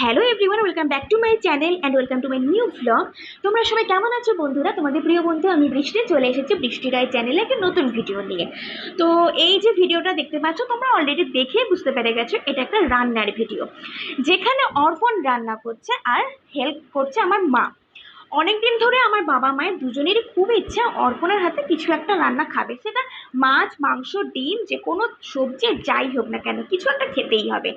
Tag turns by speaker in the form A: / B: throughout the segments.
A: Hello everyone welcome back to my channel and welcome to my new blog তোমরা সবাই কেমন আছো বন্ধুরা? তোমাদের প্রিয় বন্ধু, আমি বৃষ্টি, চলে এসেছি বৃষ্টি রায় চ্যানেলে একটা নতুন ভিডিও নিয়ে। তো এই যে ভিডিওটা দেখতে পাচ্ছ, তোমরা অলরেডি দেখে বুঝতে পেরে গেছো, এটা একটা রান্নার ভিডিও যেখানে অর্পণ রান্না করছে আর হেল্প করছে আমার মা। অনেক দিন ধরে আমার বাবা মায়ের দুজনেরই খুব ইচ্ছা অর্পণের হাতে কিছু একটা রান্না খাবে। সেটা মাছ, মাংস, ডিম যে কোনো সবজি যাই হোক না কেন, কিছু একটা খেতেই হবে।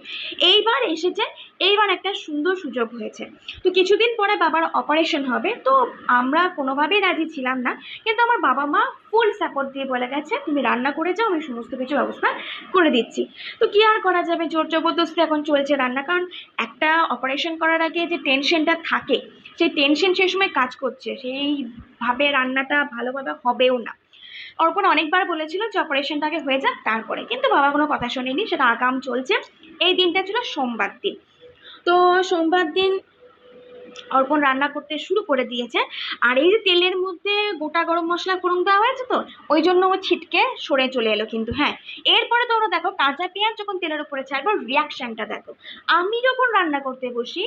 A: এইবার এসেছে, এইবার একটা সুন্দর সুযোগ হয়েছে। তো কিছুদিন পরে বাবার অপারেশন হবে। তো আমরা কোনোভাবেই রাজি ছিলাম না। কিন্তু আমার বাবা মা ফুল সাপোর্ট দিয়ে বলে গেছে, তুমি রান্না করে যাও, আমি সমস্ত কিছু ব্যবস্থা করে দিচ্ছি। তো কী আর করা যাবে? জোর জবরদস্তি এখন চলছে রান্না। কারণ একটা অপারেশন করার আগে যে টেনশনটা থাকে সেই টেনশন সেই সময় কাজ করছে। সেইভাবে রান্নাটা ভালোভাবে হবেও না। অর্পণ অনেকবার বলেছিল যে অপারেশনটা আগে হয়ে যাক, তারপরে। কিন্তু বাবা কোনো কথা শোনেনি, সেটা আগাম চলছে। এই দিনটা ছিল সোমবার দিন। তো সোমবার দিন অর্পণ রান্না করতে শুরু করে দিয়েছে। আর এই যে তেলের মধ্যে গোটা গরম মশলা ফোড়ন দেওয়া হয়েছে তো, ওই জন্য ও ছিটকে সরে চলে এলো কিন্তু হ্যাঁ। এরপরে তো ওরা দেখো, কাঁচা পেঁয়াজ যখন তেলের উপরে ছাড়বে রিয়াকশানটা দেখো। আমি যখন রান্না করতে বসি,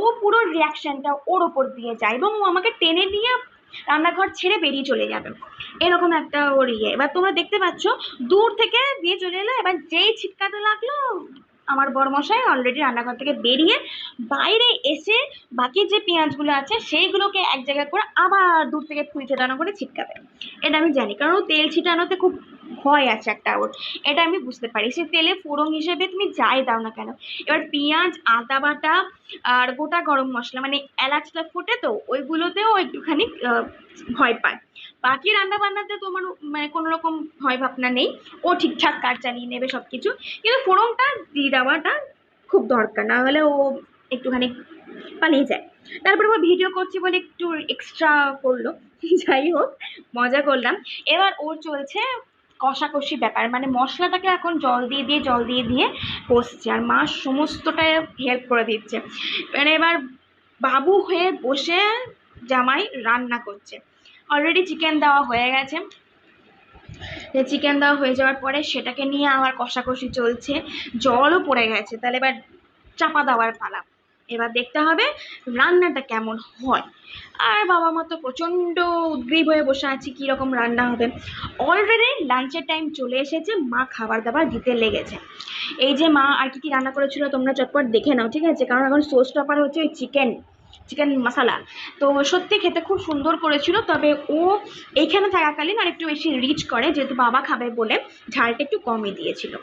A: ও পুরো রিয়াকশানটা ওর ওপর দিয়ে যায় এবং ও আমাকে টেনে নিয়ে রান্নাঘর ছেড়ে বেরিয়ে চলে যাবে। এরকম একটা ওর ইয়ে। এবার তোমরা দেখতে পাচ্ছ, দূর থেকে দিয়ে চলে এলো, এবার যেই ছিটকাতে লাগল আমার বরমশাই অলরেডি রান্নাঘর থেকে বেরিয়ে বাইরে এসে বাকি যে পেঁয়াজগুলো আছে সেইগুলোকে এক জায়গায় করে আবার দূর থেকে ফুল ছেটানো করে ছিটকাবে। এটা আমি জানি, কারণ তেল ছিটানোতে খুব ভয় আছে একটা ওর। এটা আমি বুঝতে পারি। সে তেলে ফোড়ন হিসেবে তুমি যাই দাও না কেন। এবার পেঁয়াজ, আদা বাটা আর গোটা গরম মশলা মানে এলাচটা ফোটে তো, ওইগুলোতেও একটুখানি ভয় পায়। বাকি রান্না বান্নাতে তোমার মানে কোনো রকম ভয় ভাবনা নেই। ও ঠিকঠাক কাজ চালিয়ে নেবে সব কিছু কিন্তু ফোড়নটা দিয়ে দেওয়াটা খুব দরকার, না হলে ও একটুখানি পালিয়ে যায়। তারপরে ও ভিডিও করছি বলে একটু এক্সট্রা করল। যাই হোক, মজা করলাম। এবার ওর চলছে কষাকষি ব্যাপার। মানে মশলাটাকে এখন জল দিয়ে দিয়ে, জল দিয়ে দিয়ে কষছে আর মা সমস্তটা হেল্প করে দিচ্ছে। মানে এবার বাবু হয়ে বসে জামাই রান্না করছে। অলরেডি চিকেন দেওয়া হয়ে গেছে। চিকেন দেওয়া হয়ে যাওয়ার পরে সেটাকে নিয়ে আবার কষাকষি চলছে। জলও পড়ে গেছে। তাহলে এবার চাপা দেওয়ার পালা। এবার দেখতে হবে রান্নাটা কেমন হয়। আর বাবা মা তো প্রচণ্ড উদ্গ্রীব হয়ে বসে আছি কীরকম রান্না হবে। অলরেডি লাঞ্চের টাইম চলে এসেছে, মা খাবার দাবার দিতে লেগেছে। এই যে মা আর কি কী রান্না করেছিল তোমরা চটপট দেখে নাও, ঠিক আছে? কারণ এখন সোস টপার হচ্ছে ওই চিকেন চিকেন মশালা তো সত্যি খেতে খুব সুন্দর করেছিল, তবে ও এইখানে থাকাকালীন আর একটু বেশি রিচ করে, যেহেতু বাবা খাবে বলে ঝালটা একটু কমই দিয়েছিল।